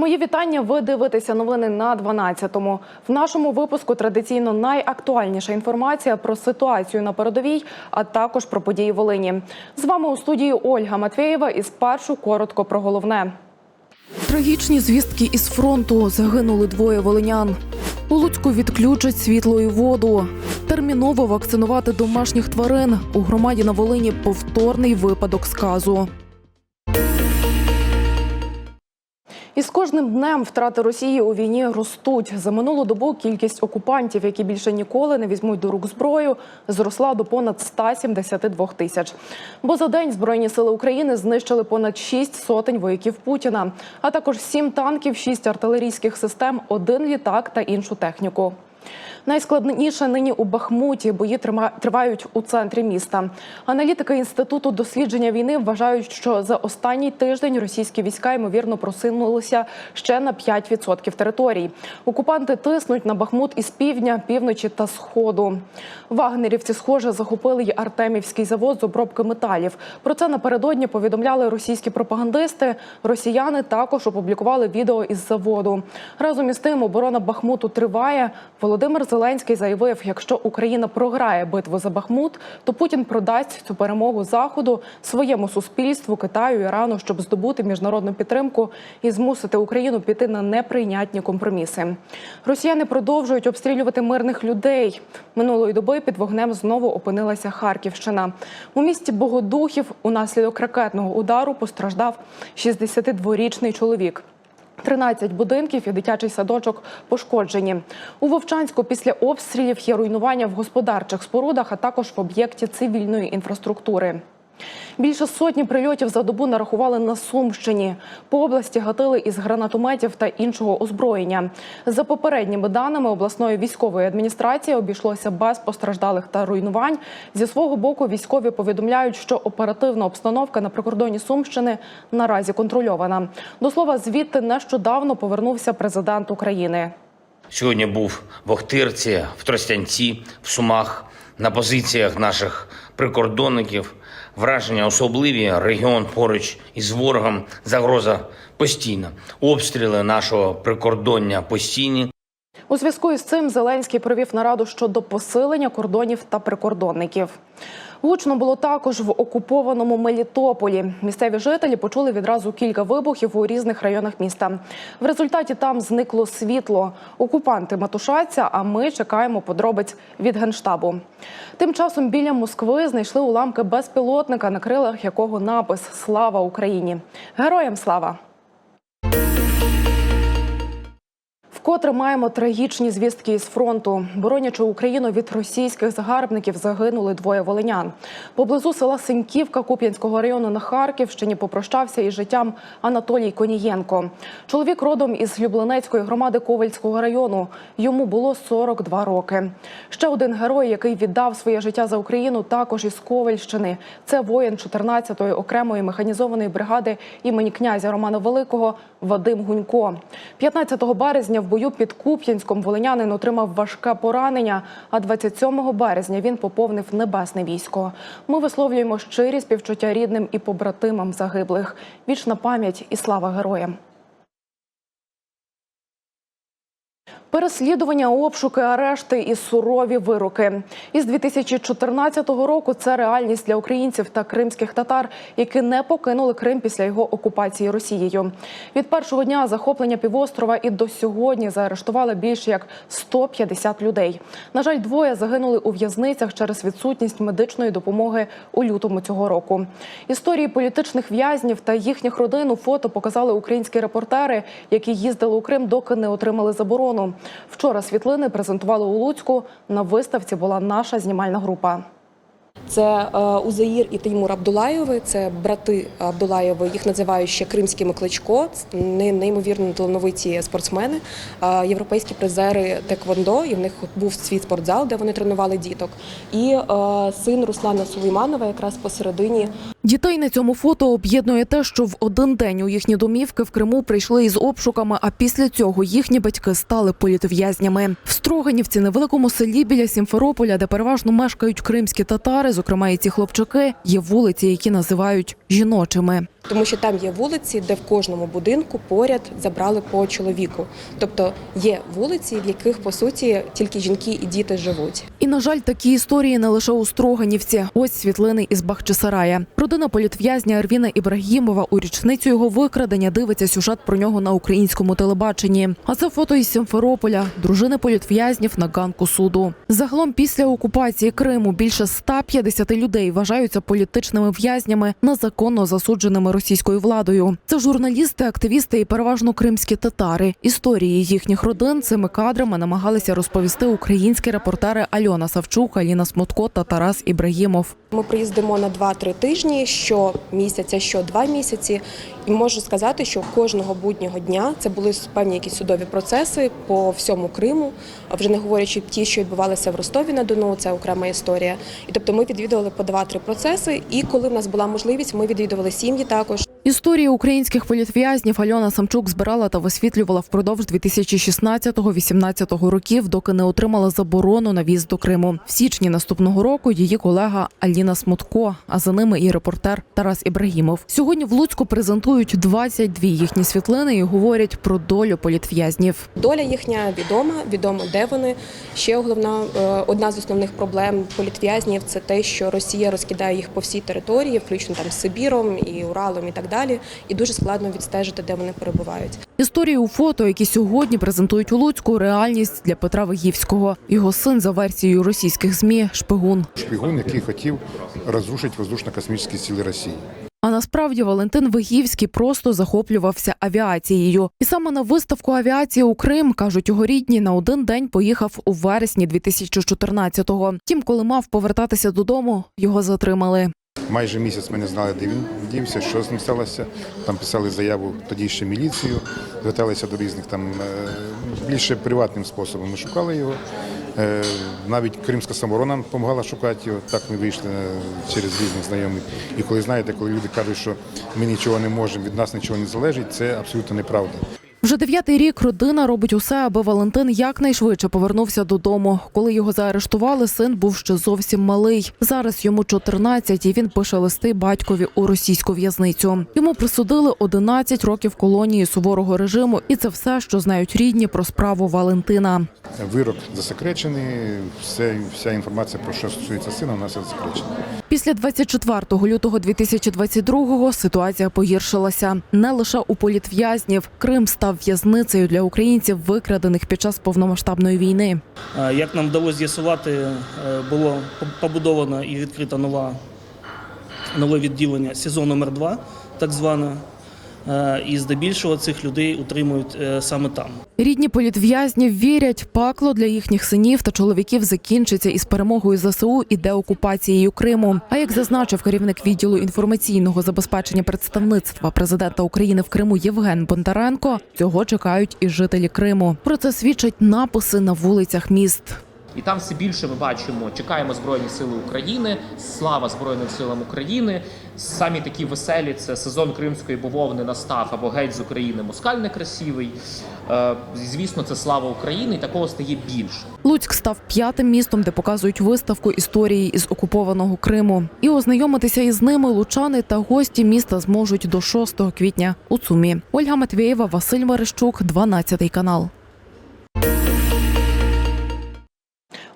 Мої вітання. Ви дивитеся новини на 12-му. В нашому випуску традиційно найактуальніша інформація про ситуацію на передовій, а також про події Волині. З вами у студії Ольга Матвєєва. І спершу коротко про головне. Трагічні звістки із фронту загинули двоє волинян. У Луцьку відключать світло і воду. Терміново вакцинувати домашніх тварин. У громаді на Волині повторний випадок сказу. І з кожним днем втрати Росії у війні ростуть. За минулу добу кількість окупантів, які більше ніколи не візьмуть до рук зброю, зросла до понад 172 тисяч. Бо за день збройні сили України знищили понад 6 сотень вояків Путіна, а також 7 танків, 6 артилерійських систем, один літак та іншу техніку. Найскладніше нині у Бахмуті. Бої тривають у центрі міста. Аналітики інституту дослідження війни вважають, що за останній тиждень російські війська ймовірно просунулися ще на 5% територій. Окупанти тиснуть на Бахмут із півдня, півночі та сходу. Вагнерівці, схоже, захопили й Артемівський завод з обробки металів. Про це напередодні повідомляли російські пропагандисти. Росіяни також опублікували відео із заводу. Разом із тим, оборона Бахмуту триває. Володимир Зеленський заявив, якщо Україна програє битву за Бахмут, то Путін продасть цю перемогу заходу своєму суспільству, Китаю, Ірану, щоб здобути міжнародну підтримку і змусити Україну піти на неприйнятні компроміси. Росіяни продовжують обстрілювати мирних людей. Минулої доби під вогнем знову опинилася Харківщина. У місті Богодухів унаслідок ракетного удару постраждав 62-річний чоловік. 13 будинків і дитячий садочок пошкоджені. У Вовчанську після обстрілів є руйнування в господарчих спорудах, а також в об'єкті цивільної інфраструктури. Більше сотні прильотів за добу нарахували на Сумщині. По області гатили із гранатометів та іншого озброєння. За попередніми даними обласної військової адміністрації обійшлося без постраждалих та руйнувань. Зі свого боку військові повідомляють, що оперативна обстановка на прикордоні Сумщини наразі контрольована. До слова, звідти нещодавно повернувся президент України. Сьогодні був в Охтирці, в Тростянці, в Сумах, на позиціях наших прикордонників. Враження особливі, регіон поруч із ворогом, загроза постійна. Обстріли нашого прикордоння постійні. У зв'язку із цим Зеленський провів нараду щодо посилення кордонів та прикордонників. Гучно було також в окупованому Мелітополі. Місцеві жителі почули відразу кілька вибухів у різних районах міста. В результаті там зникло світло. Окупанти матушаться, а ми чекаємо подробиць від генштабу. Тим часом біля Москви знайшли уламки безпілотника, на крилах якого напис Слава Україні! Героям слава! Вкотре маємо трагічні звістки із фронту. Боронячи Україну від російських загарбників, загинули двоє волинян. Поблизу села Синьківка Куп'янського району на Харківщині попрощався із життям Анатолій Конієнко. Чоловік родом із Люблинецької громади Ковальського району. Йому було 42 роки. Ще один герой, який віддав своє життя за Україну, також із Ковальщини. Це воїн 14-ї окремої механізованої бригади імені князя Романа Великого Вадим Гунько. 15 березня в бою під Куп'янськом волинянин отримав важке поранення. А 27 березня він поповнив небесне військо. Ми висловлюємо щирі співчуття рідним і побратимам загиблих. Вічна пам'ять і слава героям. Переслідування, обшуки, арешти і сурові вироки. Із 2014 року це реальність для українців та кримських татар, які не покинули Крим після його окупації Росією. Від першого дня захоплення півострова і до сьогодні заарештували більше як 150 людей. На жаль, двоє загинули у в'язницях через відсутність медичної допомоги у лютому цього року. Історії політичних в'язнів та їхніх родин у фото показали українські репортери, які їздили у Крим, доки не отримали заборону. Вчора світлини презентували у Луцьку. На виставці була наша знімальна група. Це е, Узаїр і Теймур Абдулаєви, це брати Абдулаєви. Їх називають ще кримськими кличко. Неймовірно талановиті спортсмени, е, європейські призери Теквондо. І в них був свій спортзал, де вони тренували діток. І е, син Руслана Сулейманова якраз посередині Дітей на цьому фото об'єднує те, що в один день у їхні домівки в Криму прийшли із обшуками, а після цього їхні батьки стали політв'язнями. В Строганівці, невеликому селі біля Сімферополя, де переважно мешкають кримські татари, зокрема і ці хлопчаки, є вулиці, які називають жіночими. Тому що там є вулиці, де в кожному будинку поряд забрали по чоловіку. Тобто є вулиці, в яких по суті тільки жінки і діти живуть. І на жаль, такі історії не лише у Строганівці. Ось світлини із Бахчисарая. Родина політв'язня Ервіна Ібрагімова у річницю його викрадення дивиться сюжет про нього на українському телебаченні. А це фото із Сімферополя, дружини політв'язнів на ганку суду. Загалом після окупації Криму більше 150 людей вважаються політичними в'язнями незаконно засудженими російською владою. Це журналісти, активісти і переважно кримські татари. Історії їхніх родин цими кадрами намагалися розповісти українські репортери Альона Савчук, Аліна Смотко та Тарас Ібрагімов. Ми приїздимо на 2-3 тижні щомісяця, що два місяці. І можу сказати, що кожного буднього дня це були певні якісь судові процеси по всьому Криму, вже не говорячи ті, що відбувалися в Ростові на Дону, це окрема історія. І тобто ми відвідували по 2-3 процеси. І коли в нас була можливість, ми відвідували сім'ї також. Історії українських політв'язнів Альона Самчук збирала та висвітлювала впродовж 2016-2018 років, доки не отримала заборону на в'їзд до Криму. В січні наступного року її колега Аліна Смотко, а за ними і репортер Тарас Ібрагімов. Сьогодні в Луцьку презентують 22 їхні світлини і говорять про долю політв'язнів. Доля їхня відома, відомо де вони. Ще головна е, одна з основних проблем політв'язнів це те, що Росія розкидає їх по всій території, включно там з Сибіром і Уралом, і так далі. І дуже складно відстежити, де вони перебувають. Історії у фото, які сьогодні презентують у Луцьку, реальність для Петра Вигівського. Його син за версією російських змі шпигун. шпигун, який хотів розрушити воздушно-космічні сили Росії. А насправді Валентин Вигівський просто захоплювався авіацією. І саме на виставку авіації у Крим кажуть його рідні на один день поїхав у вересні 2014-го. Втім, коли мав повертатися додому, його затримали. Майже місяць ми не знали, де він дівся, що з ним сталося. Там писали заяву тоді ще міліцію, зверталися до різних там е, більше приватним способом. Ми шукали його. Е, Навіть Кримська самооборона нам допомагала шукати його. Так ми вийшли е, через різних знайомих. І коли знаєте, коли люди кажуть, що ми нічого не можемо, від нас нічого не залежить, це абсолютно неправда. Вже дев'ятий рік родина робить усе, аби Валентин якнайшвидше повернувся додому. Коли його заарештували, син був ще зовсім малий. Зараз йому 14, і він пише листи батькові у російську в'язницю. Йому присудили 11 років колонії суворого режиму, і це все, що знають рідні про справу Валентина. Вирок засекречений, все, вся інформація про що стосується сина, у нас засекречена. Після 24 лютого 2022-го ситуація погіршилася не лише у політв'язнів. Крим став в'язницею для українців, викрадених під час повномасштабної війни. Як нам вдалося з'ясувати, е, було побудовано і відкрито нова, нове відділення СІЗО номер 2 так зване. Е, І здебільшого цих людей утримують е, саме там. Рідні політв'язнів вірять, пакло для їхніх синів та чоловіків закінчиться із перемогою ЗСУ і деокупацією Криму. А як зазначив керівник відділу інформаційного забезпечення представництва президента України в Криму Євген Бондаренко, цього чекають і жителі Криму. Про це свідчать написи на вулицях міст. І там все більше ми бачимо, чекаємо Збройні Сили України, слава Збройним силам України. Самі такі веселі це сезон кримської бавовни настав або геть з України москаль некрасивий. Е, звісно, це слава України, і такого стає більше. Луцьк став п'ятим містом, де показують виставку історії із окупованого Криму. І ознайомитися із ними лучани та гості міста зможуть до 6 квітня у Цумі. Ольга Матвєєва, Василь Мерещук, 12 канал.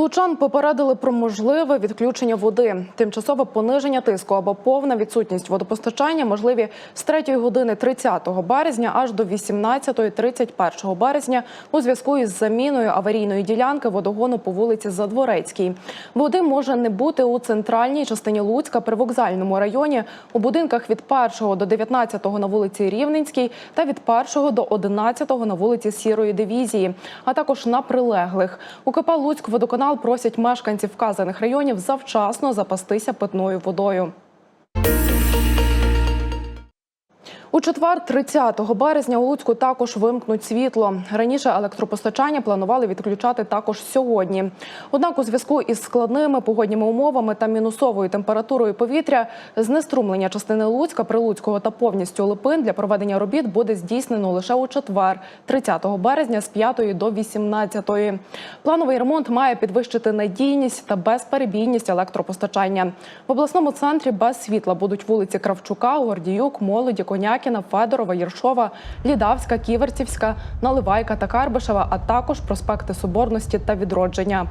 Лучан попередили про можливе відключення води, тимчасове пониження тиску або повна відсутність водопостачання можливі з 3 години 30 березня аж до 18.31 березня у зв'язку із заміною аварійної ділянки водогону по вулиці Задворецькій. Води може не бути у центральній частині Луцька при вокзальному районі, у будинках від 1 до 19 на вулиці Рівненській та від 1 до 11 на вулиці Сірої дивізії, а також на прилеглих. УКП Луцьк водоканал просять мешканців вказаних районів завчасно запастися питною водою. У четвер, 30 березня, у Луцьку також вимкнуть світло. Раніше електропостачання планували відключати також сьогодні. Однак, у зв'язку із складними погодніми умовами та мінусовою температурою повітря, знеструмлення частини Луцька, Прилуцького та повністю Липин для проведення робіт буде здійснено лише у четвер, 30 березня з 5 до 18. Плановий ремонт має підвищити надійність та безперебійність електропостачання. В обласному центрі без світла будуть вулиці Кравчука, Гордіюк, Молоді, Конякіна, Федорова, Єршова, Лідавська, Ківерцівська, Наливайка та Карбишева, а також проспекти Соборності та Відродження.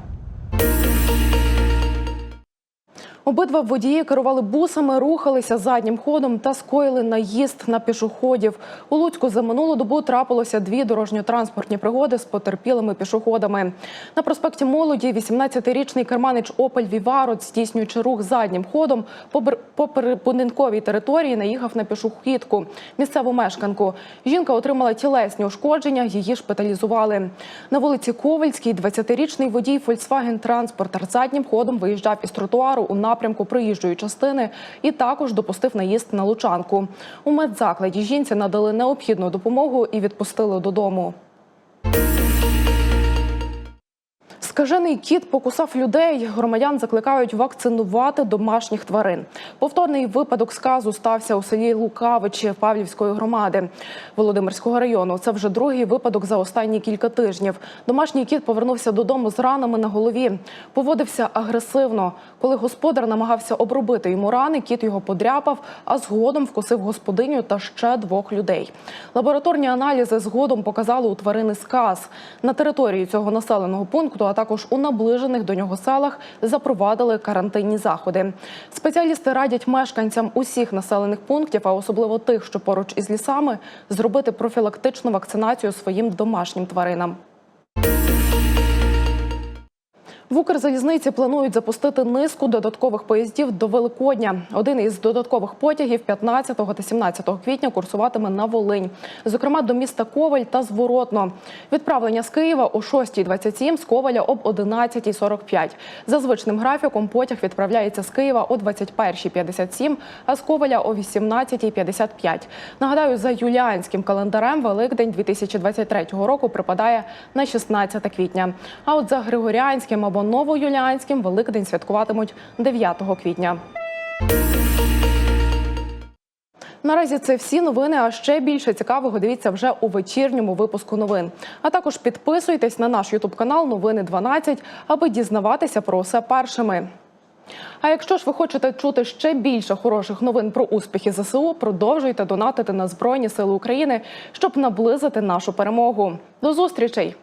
Обидва водії керували бусами, рухалися заднім ходом та скоїли наїзд на пішоходів. У Луцьку за минулу добу трапилося дві дорожньо-транспортні пригоди з потерпілими пішоходами. На проспекті Молоді 18-річний керманич Опель Віварот, здійснюючи рух заднім ходом, по бр- території наїхав на пішохідку, місцеву мешканку. Жінка отримала тілесні ушкодження, її шпиталізували. На вулиці Ковальській 20-річний водій Volkswagen Транспортер заднім ходом виїжджав із тротуару у напрямку проїжджої частини і також допустив наїзд на лучанку. У медзакладі жінці надали необхідну допомогу і відпустили додому. Скажений кіт покусав людей. Громадян закликають вакцинувати домашніх тварин. Повторний випадок сказу стався у селі Лукавичі Павлівської громади Володимирського району. Це вже другий випадок за останні кілька тижнів. Домашній кіт повернувся додому з ранами на голові. Поводився агресивно. Коли господар намагався обробити йому рани, кіт його подряпав, а згодом вкусив господиню та ще двох людей. Лабораторні аналізи згодом показали у тварини сказ. На території цього населеного пункту, а також у наближених до нього селах, запровадили карантинні заходи. Спеціалісти радять мешканцям усіх населених пунктів, а особливо тих, що поруч із лісами, зробити профілактичну вакцинацію своїм домашнім тваринам. В Укрзалізниці планують запустити низку додаткових поїздів до Великодня. Один із додаткових потягів 15 та 17 квітня курсуватиме на Волинь, зокрема до міста Коваль та Зворотно. Відправлення з Києва о 6.27, з Коваля об 11.45. За звичним графіком потяг відправляється з Києва о 21.57, а з Коваля о 18.55. Нагадаю, за юліанським календарем Великдень 2023 року припадає на 16 квітня. А от за Григоріанським або новоюліанським Великдень святкуватимуть 9 квітня. Наразі це всі новини. А ще більше цікавого дивіться вже у вечірньому випуску новин. А також підписуйтесь на наш ютуб канал Новини 12, аби дізнаватися про все першими. А якщо ж ви хочете чути ще більше хороших новин про успіхи ЗСУ, продовжуйте донатити на Збройні Сили України, щоб наблизити нашу перемогу. До зустрічей!